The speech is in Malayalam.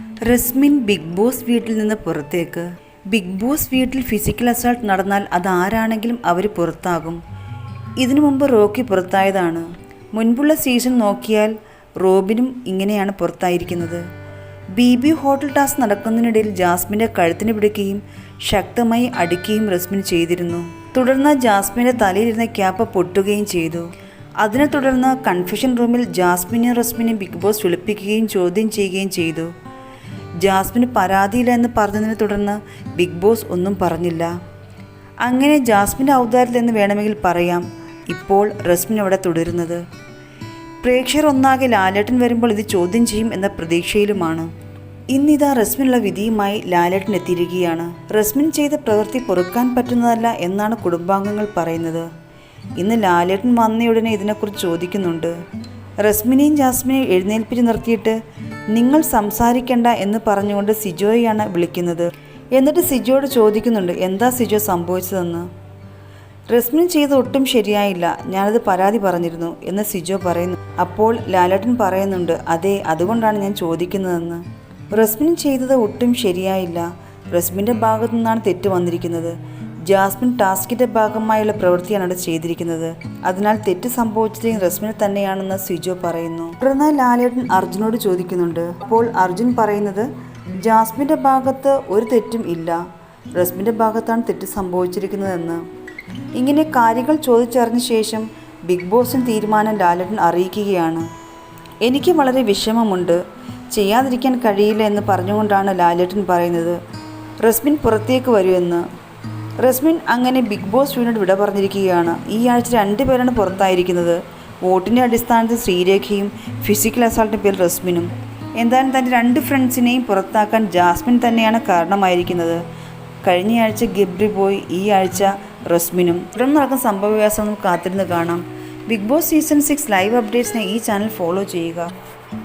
റസ്മിൻ ബിഗ് ബോസ് വീട്ടിൽ നിന്ന് പുറത്തേക്ക്. ബിഗ് ബോസ് വീട്ടിൽ ഫിസിക്കൽ അസോൾട്ട് നടന്നാൽ അത് ആരാണെങ്കിലും അവർ പുറത്താകും. ഇതിനു മുമ്പ് റോക്കി പുറത്തായതാണ്. മുൻപുള്ള സീസൺ നോക്കിയാൽ റോബിനും ഇങ്ങനെയാണ് പുറത്തായിരിക്കുന്നത്. ബി ബി ഹോട്ടൽ ടാസ്ക് നടക്കുന്നതിനിടയിൽ ജാസ്മിന്റെ കഴുത്തിന് പിടിക്കുകയും ശക്തമായി അടിക്കുകയും റസ്മിൻ ചെയ്തിരുന്നു. തുടർന്ന് ജാസ്മിന്റെ തലയിലിരുന്ന ക്യാപ്പ് പൊട്ടുകയും ചെയ്തു. അതിനെ തുടർന്ന് കൺഫ്യൂഷൻ റൂമിൽ ജാസ്മിനും റസ്മിനെയും ബിഗ് ബോസ് വിളിപ്പിക്കുകയും ചോദ്യം ചെയ്യുകയും ചെയ്തു. ജാസ്മിന് പരാതിയില്ല എന്ന് പറഞ്ഞതിനെ തുടർന്ന് ബിഗ് ബോസ് ഒന്നും പറഞ്ഞില്ല. അങ്ങനെ ജാസ്മിന്റെ ഔദാര്യത്തിൽ എന്ന് വേണമെങ്കിൽ പറയാം ഇപ്പോൾ റസ്മിൻ അവിടെ തുടരുന്നത്. പ്രേക്ഷകർ ഒന്നാകെ ലാലേട്ടൻ വരുമ്പോൾ ഇത് ചോദ്യം ചെയ്യും എന്ന പ്രതീക്ഷയിലുമാണ്. ഇന്നിതാ റസ്മിനുള്ള വിധിയുമായി ലാലേട്ടൻ എത്തിയിരിക്കുകയാണ്. റസ്മിൻ ചെയ്ത പ്രവൃത്തി പൊറുക്കാൻ പറ്റുന്നതല്ല എന്നാണ് കുടുംബാംഗങ്ങൾ പറയുന്നത്. ഇന്ന് ലാലേട്ടൻ വന്നയുടനെ ഇതിനെക്കുറിച്ച് ചോദിക്കുന്നുണ്ട്. റസ്മിനെയും ജാസ്മിനെയും എഴുന്നേൽപ്പിച്ച് നിർത്തിയിട്ട് നിങ്ങൾ സംസാരിക്കണ്ട എന്ന് പറഞ്ഞുകൊണ്ട് സിജോയെയാണ് വിളിക്കുന്നത്. എന്നിട്ട് സിജോയോട് ചോദിക്കുന്നുണ്ട് എന്താ സിജോ സംഭവിച്ചതെന്ന്? റസ്മിൻ ചെയ്ത് ഒട്ടും ശരിയായില്ല. ഞാനത് പരാതി പറഞ്ഞിരുന്നു എന്ന് സിജോ പറയുന്നു. അപ്പോൾ ലാലേട്ടൻ പറയുന്നുണ്ട് അതെ അതുകൊണ്ടാണ് ഞാൻ ചോദിക്കുന്നതെന്ന്. റസ്മിൻ ചെയ്തത് ഒട്ടും ശരിയായില്ല. റസ്മിന്റെ ഭാഗത്തു നിന്നാണ് തെറ്റ് വന്നിരിക്കുന്നത്. ജാസ്മിൻ ടാസ്കിന്റെ ഭാഗമായുള്ള പ്രവൃത്തിയാണ് അവിടെ ചെയ്തിരിക്കുന്നത്. അതിനാൽ തെറ്റ് സംഭവിച്ചത് റസ്മിന് തന്നെയാണെന്ന് സിജോ പറയുന്നു. തുടർന്ന് ലാലേട്ടൻ അർജുനോട് ചോദിക്കുന്നുണ്ട്. അപ്പോൾ അർജുൻ പറയുന്നത് ജാസ്മിന്റെ ഭാഗത്ത് ഒരു തെറ്റും ഇല്ല. റസ്മിന്റെ ഭാഗത്താണ് തെറ്റ് സംഭവിച്ചിരിക്കുന്നതെന്ന്. ഇങ്ങനെ കാര്യങ്ങൾ ചോദിച്ചറിഞ്ഞ ശേഷം ബിഗ് ബോസിന് തീരുമാനം ലാലേട്ടൻ അറിയിക്കുകയാണ്. എനിക്ക് വളരെ വിഷമമുണ്ട്. ചെയ്യാതിരിക്കാൻ കഴിയില്ല എന്ന് പറഞ്ഞുകൊണ്ടാണ് ലാലേട്ടൻ പറയുന്നത്. റസ്മിൻ പുറത്തേക്ക് വരുമെന്ന് റസ്മിൻ അങ്ങനെ ബിഗ് ബോസ് വീടിനോട് വിട പറഞ്ഞിരിക്കുകയാണ്. ഈ ആഴ്ച രണ്ടുപേരാണ് പുറത്തായിരിക്കുന്നത്. വോട്ടിന്റെ അടിസ്ഥാനത്തിൽ ശ്രീരേഖയും ഫിസിക്കൽ അസാൾട്ടിന്റെ പേരിൽ റസ്മിനും. എന്തായാലും തന്റെ രണ്ട് ഫ്രണ്ട്സിനെയും പുറത്താക്കാൻ ജാസ്മിൻ തന്നെയാണ് കാരണമായിരിക്കുന്നത്. കഴിഞ്ഞയാഴ്ച ഗബ്രി പോയി ഈ ആഴ്ച റസ്മിനും. തുടർന്ന് നടക്കുന്ന സംഭവവികാസം നമുക്ക് കാത്തിരുന്ന് കാണാം. Big boss season six live അപ്ഡേറ്റ്സിനെ ഈ ചാനൽ ഫോളോ ചെയ്യുക.